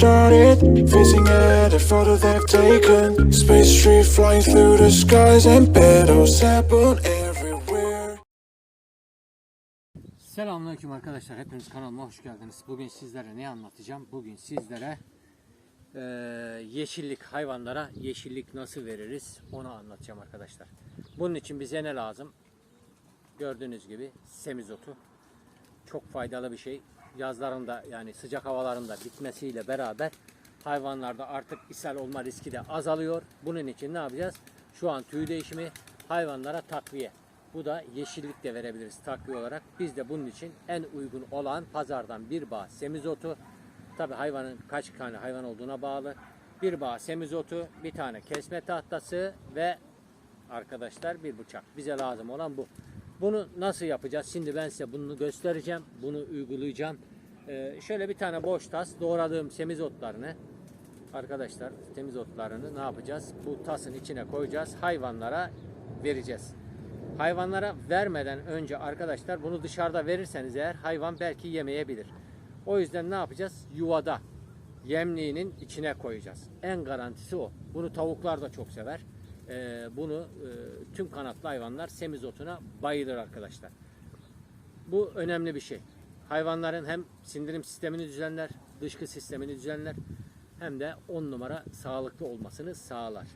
started. Facing at a photo they've taken. Space tree flying through the skies and battles happen everywhere. Selamünaleyküm arkadaşlar. Hepiniz kanalıma hoş geldiniz. Bugün sizlere ne anlatacağım? Bugün sizlere eee, yeşillik hayvanlara yeşillik nasıl veririz onu anlatacağım arkadaşlar. Bunun için bize ne lazım? Gördüğünüz gibi semizotu. Çok faydalı bir şey. Yazlarında yani sıcak havalarında bitmesiyle beraber hayvanlarda artık ishal olma riski de azalıyor. Bunun için ne yapacağız? Şu an tüy değişimi hayvanlara takviye. Bu da yeşillik de verebiliriz takviye olarak. Biz de bunun için en uygun olan pazardan bir bağ semizotu. Tabi hayvanın kaç tane hayvan olduğuna bağlı. Bir bağ semizotu, bir tane kesme tahtası ve arkadaşlar bir bıçak. Bize lazım olan bu. Bunu nasıl yapacağız? Şimdi ben size bunu göstereceğim. Bunu uygulayacağım. Ee, şöyle bir tane boş tas doğradığım semizotlarını arkadaşlar semizotlarını ne yapacağız? Bu tasın içine koyacağız. Hayvanlara vereceğiz. Hayvanlara vermeden önce arkadaşlar bunu dışarıda verirseniz eğer hayvan belki yemeyebilir. O yüzden ne yapacağız? Yuvada yemliğinin içine koyacağız. En garantisi o. Bunu tavuklar da çok sever. Ee, bunu e, tüm kanatlı hayvanlar semizotuna bayılır arkadaşlar. Bu önemli bir şey. Hayvanların hem sindirim sistemini düzenler, dışkı sistemini düzenler hem de 10 numara sağlıklı olmasını sağlar.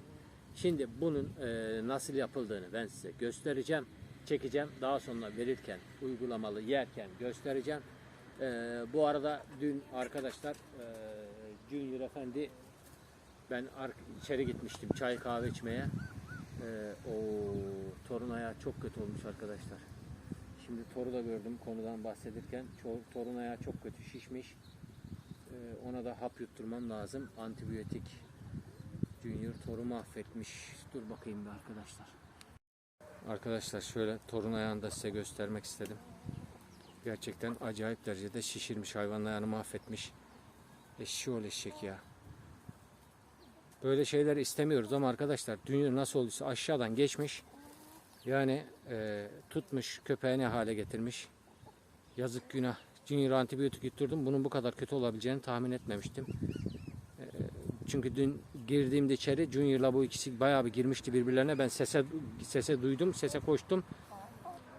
Şimdi bunun e, nasıl yapıldığını ben size göstereceğim, çekeceğim. Daha sonra verirken, uygulamalı yerken göstereceğim. E, bu arada dün arkadaşlar e, Junior Efendi ben ar- içeri gitmiştim çay kahve içmeye. Ee, o torun ayağı çok kötü olmuş arkadaşlar. Şimdi toru da gördüm konudan bahsedirken. Torun ayağı çok kötü şişmiş. Ee, ona da hap yutturmam lazım. Antibiyotik. Junior toru mahvetmiş. Dur bakayım bir arkadaşlar. Arkadaşlar şöyle torun ayağını da size göstermek istedim. Gerçekten acayip derecede şişirmiş hayvanın ayağını mahvetmiş. Eşşoğlu eşek ya. Böyle şeyler istemiyoruz ama arkadaşlar dünya nasıl olduysa aşağıdan geçmiş. Yani e, tutmuş köpeğini hale getirmiş. Yazık günah. Junior antibiyotik yutturdum. Bunun bu kadar kötü olabileceğini tahmin etmemiştim. E, çünkü dün girdiğimde içeri Junior'la bu ikisi bayağı bir girmişti birbirlerine. Ben sese sese duydum, sese koştum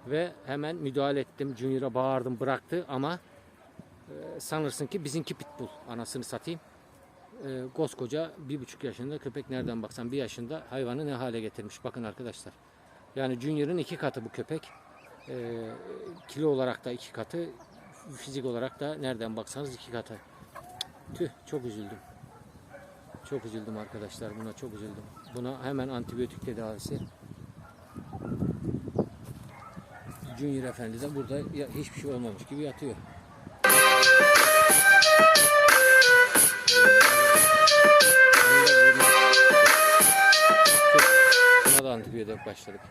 ve hemen müdahale ettim. Junior'a bağırdım, bıraktı ama e, sanırsın ki bizimki pitbull. Anasını satayım e, koskoca bir buçuk yaşında köpek nereden baksan bir yaşında hayvanı ne hale getirmiş. Bakın arkadaşlar. Yani Junior'ın iki katı bu köpek. E, kilo olarak da iki katı. Fizik olarak da nereden baksanız iki katı. Tüh çok üzüldüm. Çok üzüldüm arkadaşlar buna çok üzüldüm. Buna hemen antibiyotik tedavisi. Junior Efendi de burada hiçbir şey olmamış gibi yatıyor. Buna da antibiyotik başladık.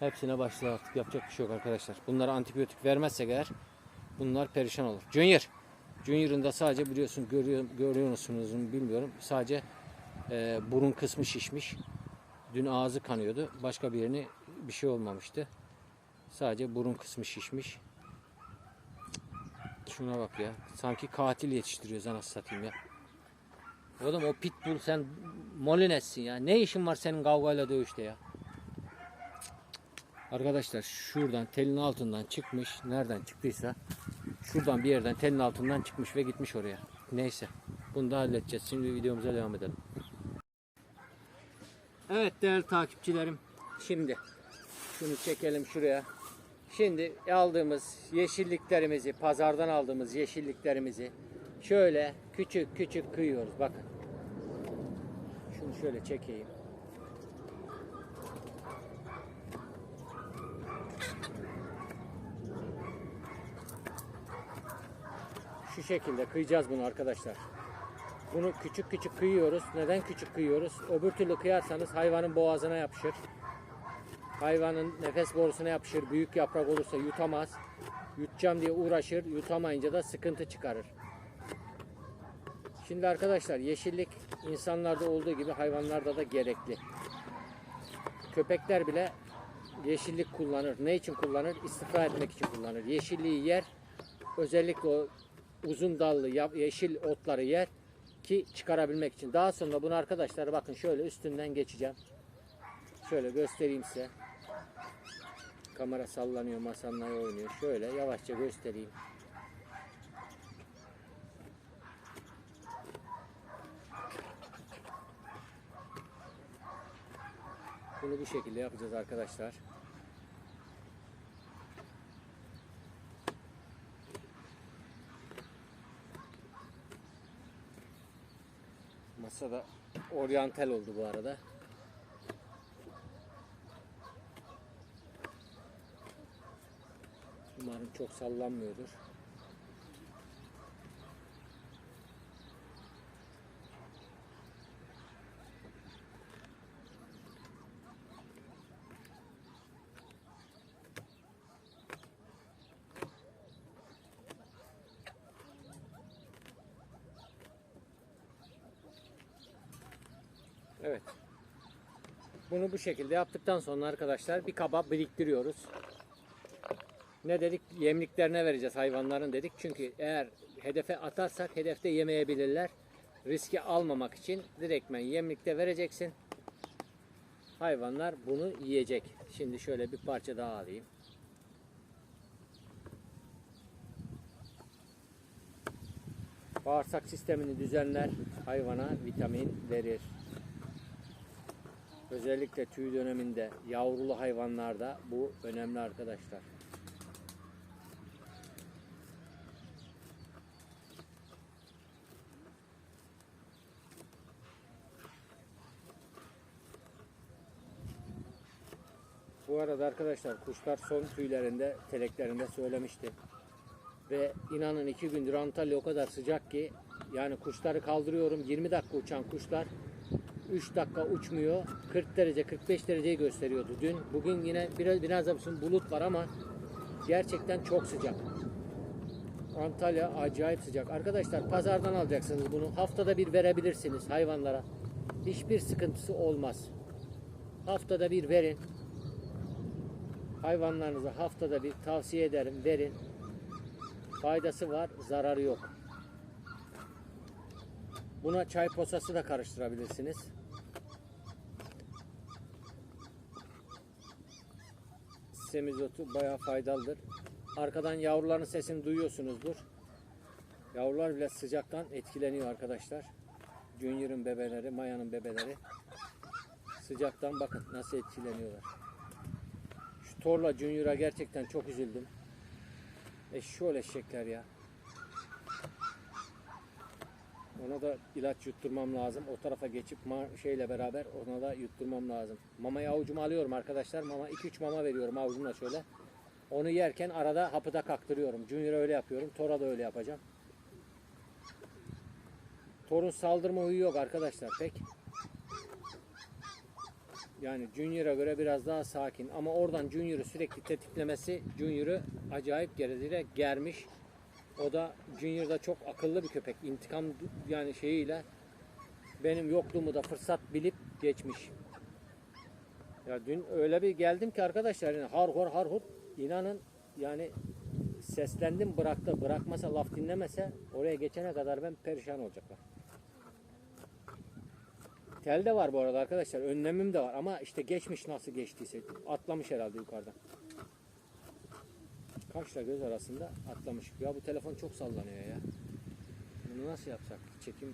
Hepsine başladık artık yapacak bir şey yok arkadaşlar. Bunlara antibiyotik vermezsek eğer bunlar perişan olur. Junior. Junior'ın da sadece biliyorsun görüyor, görüyor musunuz mu bilmiyorum. Sadece e, burun kısmı şişmiş. Dün ağzı kanıyordu. Başka bir yerini bir şey olmamıştı. Sadece burun kısmı şişmiş. Şuna bak ya. Sanki katil yetiştiriyoruz anasını satayım ya. Oğlum o pitbull sen molinessin ya. Ne işin var senin kavgayla dövüşte ya? Arkadaşlar şuradan telin altından çıkmış. Nereden çıktıysa şuradan bir yerden telin altından çıkmış ve gitmiş oraya. Neyse. Bunu da halledeceğiz. Şimdi videomuza devam edelim. Evet değerli takipçilerim. Şimdi şunu çekelim şuraya. Şimdi aldığımız yeşilliklerimizi, pazardan aldığımız yeşilliklerimizi şöyle küçük küçük kıyıyoruz. Bakın. Şöyle çekeyim. Şu şekilde kıyacağız bunu arkadaşlar. Bunu küçük küçük kıyıyoruz. Neden küçük kıyıyoruz? Öbür türlü kıyarsanız hayvanın boğazına yapışır. Hayvanın nefes borusuna yapışır. Büyük yaprak olursa yutamaz. Yutacağım diye uğraşır. Yutamayınca da sıkıntı çıkarır. Şimdi arkadaşlar yeşillik insanlarda olduğu gibi hayvanlarda da gerekli. Köpekler bile yeşillik kullanır. Ne için kullanır? İstifra etmek için kullanır. Yeşilliği yer. Özellikle o uzun dallı yeşil otları yer ki çıkarabilmek için. Daha sonra bunu arkadaşlar bakın şöyle üstünden geçeceğim. Şöyle göstereyim size. Kamera sallanıyor, masamla oynuyor. Şöyle yavaşça göstereyim. Bunu bu şekilde yapacağız arkadaşlar. Masada oryantal oldu bu arada. Umarım çok sallanmıyordur. Evet. Bunu bu şekilde yaptıktan sonra arkadaşlar bir kaba biriktiriyoruz. Ne dedik? Yemliklerine vereceğiz hayvanların dedik. Çünkü eğer hedefe atarsak hedefte yemeyebilirler. Riski almamak için direktmen yemlikte vereceksin. Hayvanlar bunu yiyecek. Şimdi şöyle bir parça daha alayım. Bağırsak sistemini düzenler, hayvana vitamin verir. Özellikle tüy döneminde yavrulu hayvanlarda bu önemli arkadaşlar. Bu arada arkadaşlar kuşlar son tüylerinde, teleklerinde söylemişti. Ve inanın iki gündür Antalya o kadar sıcak ki yani kuşları kaldırıyorum 20 dakika uçan kuşlar 3 dakika uçmuyor. 40 derece 45 dereceyi gösteriyordu dün. Bugün yine biraz biraz da bulut var ama gerçekten çok sıcak. Antalya acayip sıcak. Arkadaşlar pazardan alacaksınız bunu. Haftada bir verebilirsiniz hayvanlara. Hiçbir sıkıntısı olmaz. Haftada bir verin. Hayvanlarınıza haftada bir tavsiye ederim verin. Faydası var, zararı yok. Buna çay posası da karıştırabilirsiniz. Semizotu bayağı faydalıdır. Arkadan yavruların sesini duyuyorsunuzdur. Yavrular bile sıcaktan etkileniyor arkadaşlar. Junior'ın bebeleri, Maya'nın bebeleri sıcaktan bakın nasıl etkileniyorlar. Şu Torla Junior'a gerçekten çok üzüldüm. Eşşoğlu eşekler ya. Ona da ilaç yutturmam lazım. O tarafa geçip şeyle beraber ona da yutturmam lazım. Mamayı avucuma alıyorum arkadaşlar. Mama 2-3 mama veriyorum avucumla şöyle. Onu yerken arada hapı da kaktırıyorum. Junior'a öyle yapıyorum. Tora da öyle yapacağım. Torun saldırma huyu yok arkadaşlar pek. Yani Junior'a göre biraz daha sakin ama oradan Junior'ı sürekli tetiklemesi Junior'ı acayip derecede germiş. O da Junior da çok akıllı bir köpek. İntikam yani şeyiyle benim yokluğumu da fırsat bilip geçmiş. Ya dün öyle bir geldim ki arkadaşlar yani har hor har hor inanın yani seslendim bıraktı. Bırakmasa laf dinlemese oraya geçene kadar ben perişan olacaklar. Tel de var bu arada arkadaşlar. Önlemim de var ama işte geçmiş nasıl geçtiyse. Atlamış herhalde yukarıdan. Kaşla göz arasında atlamış. Ya bu telefon çok sallanıyor ya. Bunu nasıl yapsak? Çekim.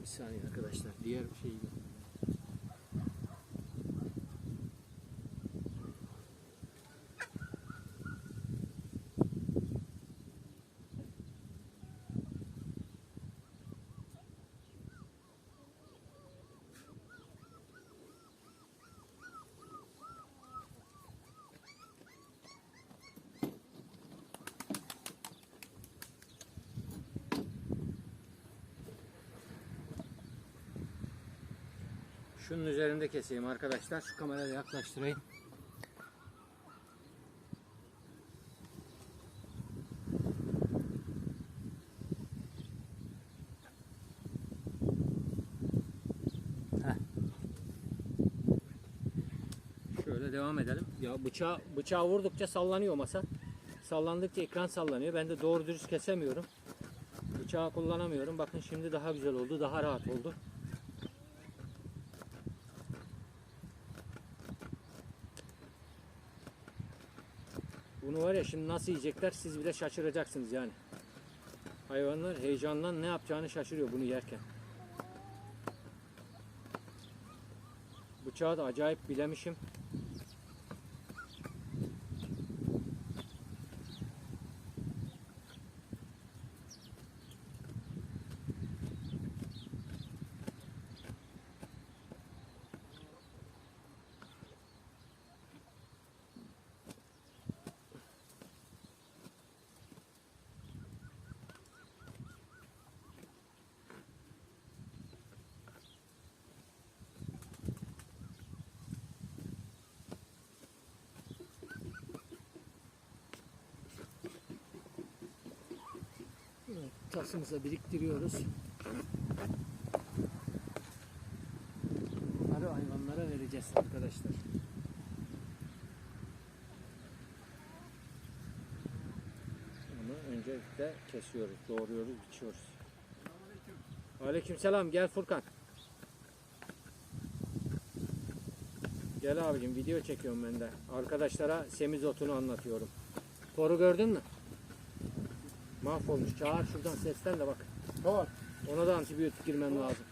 Bir saniye arkadaşlar. Diğer şeyi. Şunun üzerinde keseyim arkadaşlar. Şu kamerayı yaklaştırayım. Şöyle devam edelim. Ya bıçağı, bıçağı vurdukça sallanıyor masa. sallandıkça ekran sallanıyor. Ben de doğru dürüst kesemiyorum. Bıçağı kullanamıyorum. Bakın şimdi daha güzel oldu. Daha rahat oldu. Ya şimdi nasıl yiyecekler siz bile şaşıracaksınız yani. Hayvanlar heyecandan ne yapacağını şaşırıyor bunu yerken. Bıçağı da acayip bilemişim. Tasımıza biriktiriyoruz. Bunları hayvanlara vereceğiz arkadaşlar. Bunu öncelikle kesiyoruz, doğruyoruz, biçiyoruz. Aleykümselam gel Furkan. Gel abicim video çekiyorum ben de. Arkadaşlara semizotunu anlatıyorum. Toru gördün mü? Mahvolmuş. Çağır şuradan sesten de bak. Var. Ona da antibiyotik girmem lazım.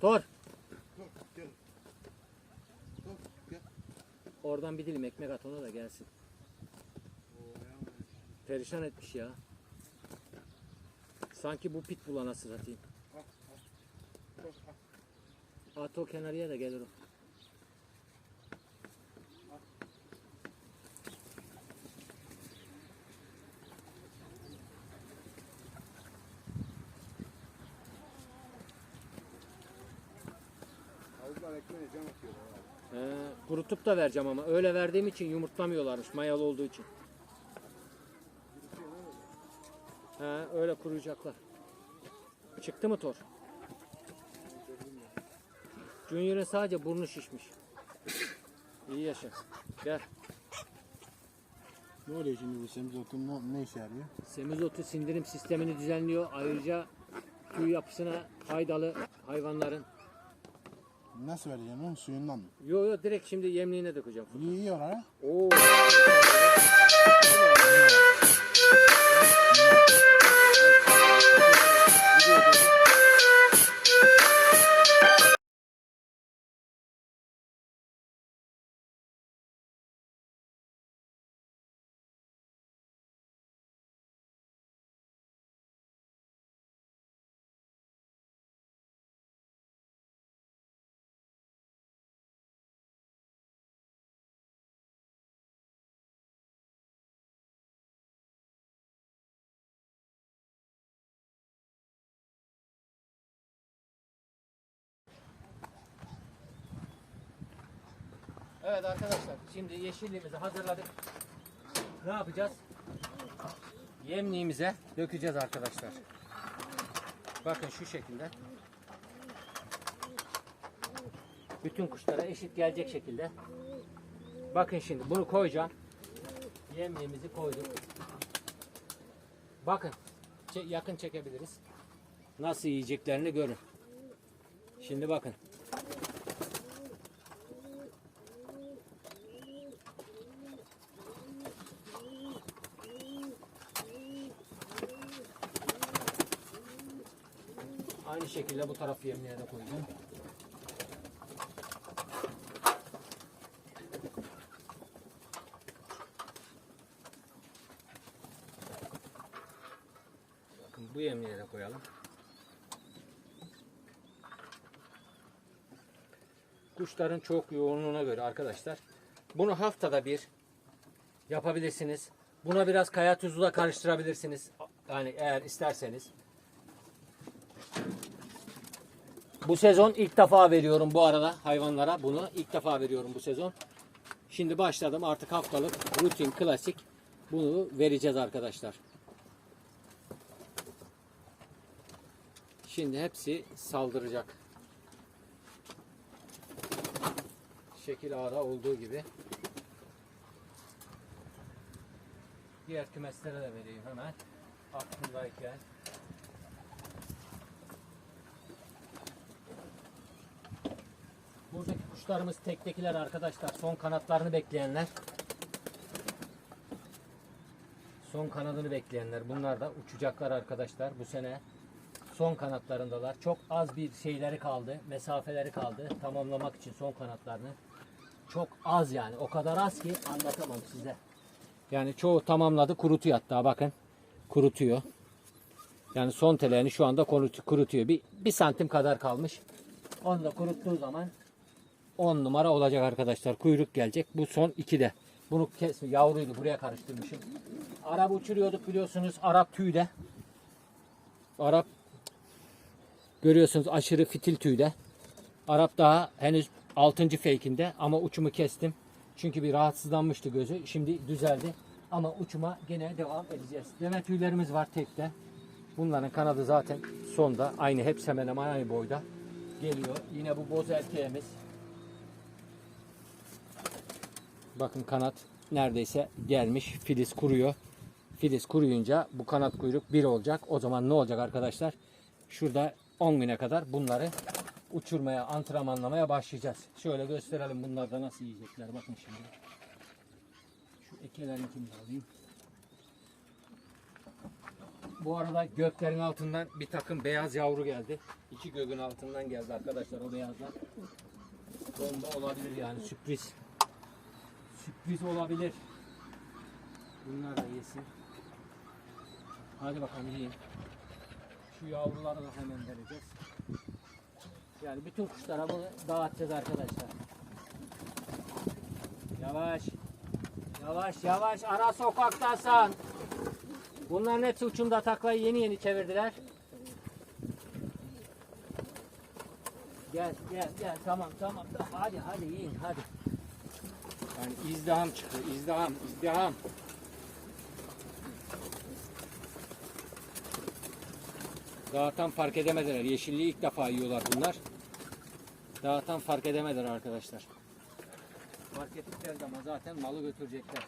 Tor. Dur gel. Dur gel. Oradan bir dilim ekmek at ona da gelsin. Perişan etmiş ya. Sanki bu pit. Dur, al. At o kenarıya da gelir o. Kurutup da vereceğim ama öyle verdiğim için yumurtlamıyorlarmış mayalı olduğu için. He, öyle kuruyacaklar. Çıktı mı tor? Junior'ın sadece burnu şişmiş. İyi yaşa. Gel. Ne oluyor şimdi bu semizotun ne, ne işe yarıyor? Semizotu sindirim sistemini düzenliyor. Ayrıca tüy yapısına faydalı hayvanların. Nasıl vereceksin onu suyundan mı? Yo yo direkt şimdi yemliğine dökeceğim. İyi yiyorlar ha. Oo. Evet arkadaşlar şimdi yeşilliğimizi hazırladık. Ne yapacağız? Yemliğimize dökeceğiz arkadaşlar. Bakın şu şekilde. Bütün kuşlara eşit gelecek şekilde. Bakın şimdi bunu koyacağım. Yemliğimizi koyduk. Bakın yakın çekebiliriz. Nasıl yiyeceklerini görün. Şimdi bakın. Şekilde bu tarafı yemliğe de koyacağım. Bakın bu yemliğe de koyalım. Kuşların çok yoğunluğuna göre arkadaşlar. Bunu haftada bir yapabilirsiniz. Buna biraz kaya tuzu da karıştırabilirsiniz. Yani eğer isterseniz. Bu sezon ilk defa veriyorum bu arada hayvanlara bunu. ilk defa veriyorum bu sezon. Şimdi başladım artık haftalık rutin klasik bunu vereceğiz arkadaşlar. Şimdi hepsi saldıracak. Şekil ağda olduğu gibi. Diğer kümeslere de vereyim hemen. Aklımdayken. Kuşlarımız tektekiler arkadaşlar. Son kanatlarını bekleyenler. Son kanadını bekleyenler. Bunlar da uçacaklar arkadaşlar bu sene. Son kanatlarındalar. Çok az bir şeyleri kaldı. Mesafeleri kaldı. Tamamlamak için son kanatlarını. Çok az yani. O kadar az ki anlatamam size. Yani çoğu tamamladı. Kurutuyor hatta bakın. Kurutuyor. Yani son teleğini şu anda kurut- kurutuyor. Bir, bir santim kadar kalmış. Onu da kuruttuğu zaman 10 numara olacak arkadaşlar. Kuyruk gelecek. Bu son 2'de. Bunu kes yavruydu. Buraya karıştırmışım. Arap uçuruyorduk biliyorsunuz. Arap tüyde. Arap görüyorsunuz aşırı fitil tüyde. Arap daha henüz 6. fake'inde ama uçumu kestim. Çünkü bir rahatsızlanmıştı gözü. Şimdi düzeldi. Ama uçuma gene devam edeceğiz. Deve tüylerimiz var tekte. Bunların kanadı zaten sonda. Aynı hepsi hemen aynı boyda. Geliyor. Yine bu boz erkeğimiz. Bakın kanat neredeyse gelmiş. Filiz kuruyor. Filiz kuruyunca bu kanat kuyruk bir olacak. O zaman ne olacak arkadaşlar? Şurada 10 güne kadar bunları uçurmaya, antrenmanlamaya başlayacağız. Şöyle gösterelim bunlar da nasıl yiyecekler. Bakın şimdi. Şu ekelerinkini de alayım. Bu arada göklerin altından bir takım beyaz yavru geldi. İki göğün altından geldi arkadaşlar o beyazlar. Bomba olabilir yani sürpriz. Sürpriz olabilir. Bunlar da yesin. Hadi bakalım yiyin. Şu yavruları da hemen vereceğiz. Yani bütün kuşlara bunu dağıtacağız arkadaşlar. Yavaş. Yavaş yavaş ara sokaktasın. Bunların hepsi uçumda taklayı yeni yeni çevirdiler. Gel gel gel tamam tamam. Hadi hadi yiyin hadi. Yani izdiham çıktı. izdiham, izdiham. Daha tam fark edemediler. Yeşilliği ilk defa yiyorlar bunlar. Daha tam fark edemediler arkadaşlar. Fark ettikleri zaman zaten malı götürecekler.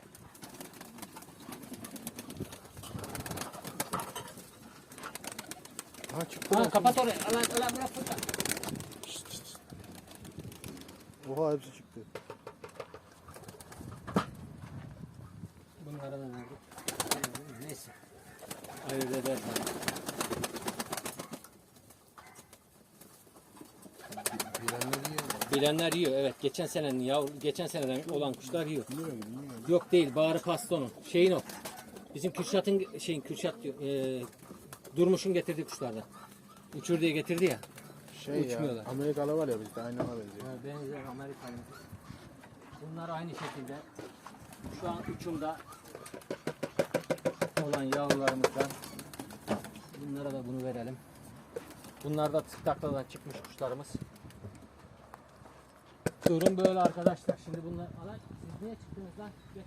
Ha çıktı. Ha, kapat orayı. Alan, alan bırak burada. Oha hepsi çıktı. Bunlara da verdik. Neyse. Bilenleri yiyor. Bilenler yiyor evet. Geçen senenin yavru, geçen seneden olan kuşlar yiyor. Mu? Yiyor. Yok değil. Bağrı pastonun. Şeyin o. Bizim Kürşat'ın şeyin Kürşat diyor. E, Durmuş'un getirdiği kuşlardan. Uçur diye getirdi ya. Şey Uçmuyorlar. ya. Amerikalı var ya bizde aynı ona benziyor. Ha, benzer Amerikalı. Bunlar aynı şekilde şu an uçumda olan yavrularımızdan bunlara da bunu verelim. Bunlar da tık takladan çıkmış kuşlarımız. Durum böyle arkadaşlar. Şimdi bunlar Alan siz niye çıktınız lan? Geç.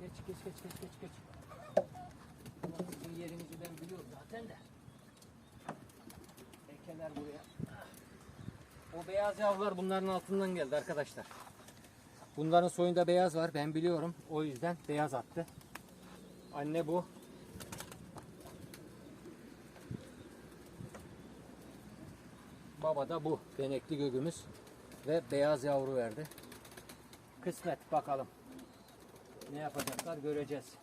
Geç geç geç geç geç geç. Ulan Sizin yerinizi ben biliyorum zaten de. Ekeler buraya. O beyaz yavrular bunların altından geldi arkadaşlar. Bunların soyunda beyaz var ben biliyorum. O yüzden beyaz attı. Anne bu. Baba da bu. Benekli gögümüz. Ve beyaz yavru verdi. Kısmet bakalım. Ne yapacaklar göreceğiz.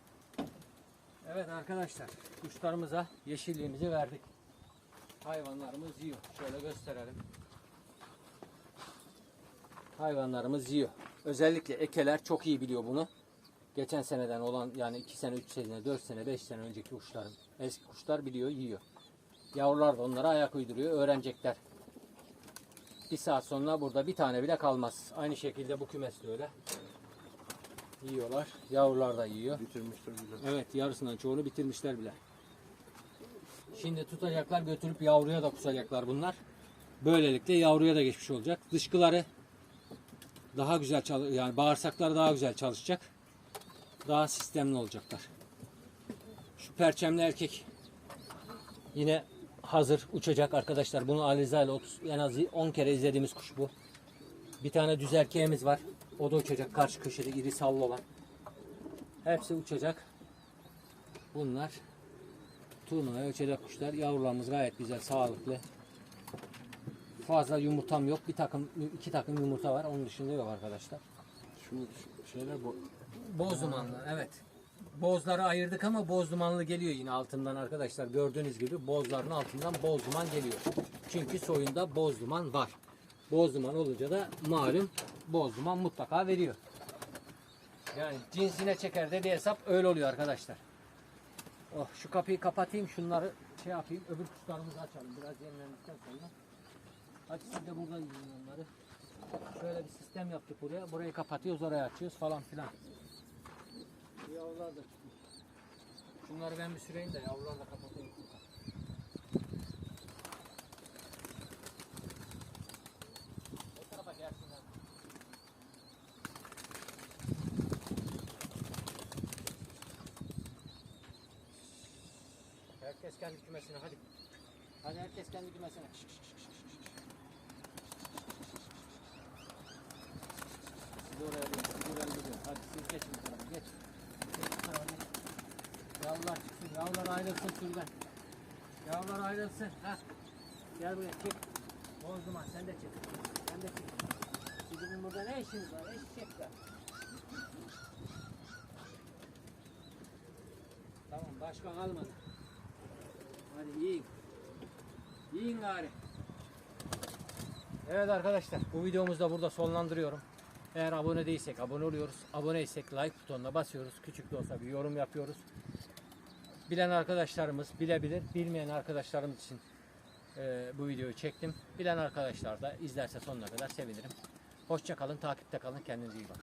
Evet arkadaşlar. Kuşlarımıza yeşilliğimizi verdik. Hayvanlarımız yiyor. Şöyle gösterelim. Hayvanlarımız yiyor. Özellikle ekeler çok iyi biliyor bunu. Geçen seneden olan yani 2 sene, 3 sene, 4 sene, 5 sene önceki kuşların eski kuşlar biliyor, yiyor. Yavrular da onlara ayak uyduruyor, öğrenecekler. Bir saat sonra burada bir tane bile kalmaz. Aynı şekilde bu kümes de öyle. Yiyorlar. Yavrular da yiyor. Bitirmiştir bile. Evet yarısından çoğunu bitirmişler bile. Şimdi tutacaklar götürüp yavruya da kusacaklar bunlar. Böylelikle yavruya da geçmiş olacak. Dışkıları daha güzel yani bağırsakları daha güzel çalışacak. Daha sistemli olacaklar. Şu perçemli erkek yine hazır uçacak arkadaşlar. Bunu Aliza ile 30 en az 10 kere izlediğimiz kuş bu. Bir tane düz erkeğimiz var. O da uçacak karşı köşede iri sallı olan. Hepsi uçacak. Bunlar turnuvaya uçacak kuşlar. Yavrularımız gayet güzel, sağlıklı. Fazla yumurtam yok. Bir takım, iki takım yumurta var. Onun dışında yok arkadaşlar. Şu, şeyler bu. Boz dumanlı, evet. Bozları ayırdık ama boz dumanlı geliyor yine altından arkadaşlar. Gördüğünüz gibi bozların altından boz duman geliyor. Çünkü soyunda boz duman var. Boz duman olunca da malum boz duman mutlaka veriyor. Yani cinsine çeker dediği hesap öyle oluyor arkadaşlar. Oh şu kapıyı kapatayım şunları şey yapayım öbür kuşlarımızı açalım biraz yemlendikten sonra. Hadi siz de burada yiyin onları. Şöyle bir sistem yaptık buraya. Burayı kapatıyoruz oraya açıyoruz falan filan. Bu yavrular da çıkmış. Şunları ben bir süreyim de yavrularla kapatayım. O. Herkes kendi kümesine hadi. Hadi herkes kendi kümesine. Şık, şık, şık, şık, şık. Siz oraya bir, siz oraya gidiyorsun. Hadi siz geçin bu tarafa, geç. Geç bu tarafa, geç. Yavrular çıksın, yavrular ayrılsın şuradan. Yavrular ayrılsın. Ha. Gel buraya, çık. Boz duman, sen de çık. Sen de çık. Sizin burada ne işiniz var? Eşekler. Tamam, başka kalmadı. Hadi yiyin. Yiyin gari. Evet arkadaşlar bu videomuzu da burada sonlandırıyorum. Eğer abone değilsek abone oluyoruz. Aboneysek like butonuna basıyoruz. Küçük de olsa bir yorum yapıyoruz. Bilen arkadaşlarımız bilebilir. Bilmeyen arkadaşlarımız için e, bu videoyu çektim. Bilen arkadaşlar da izlerse sonuna kadar sevinirim. Hoşça kalın, takipte kalın. Kendinize iyi bakın.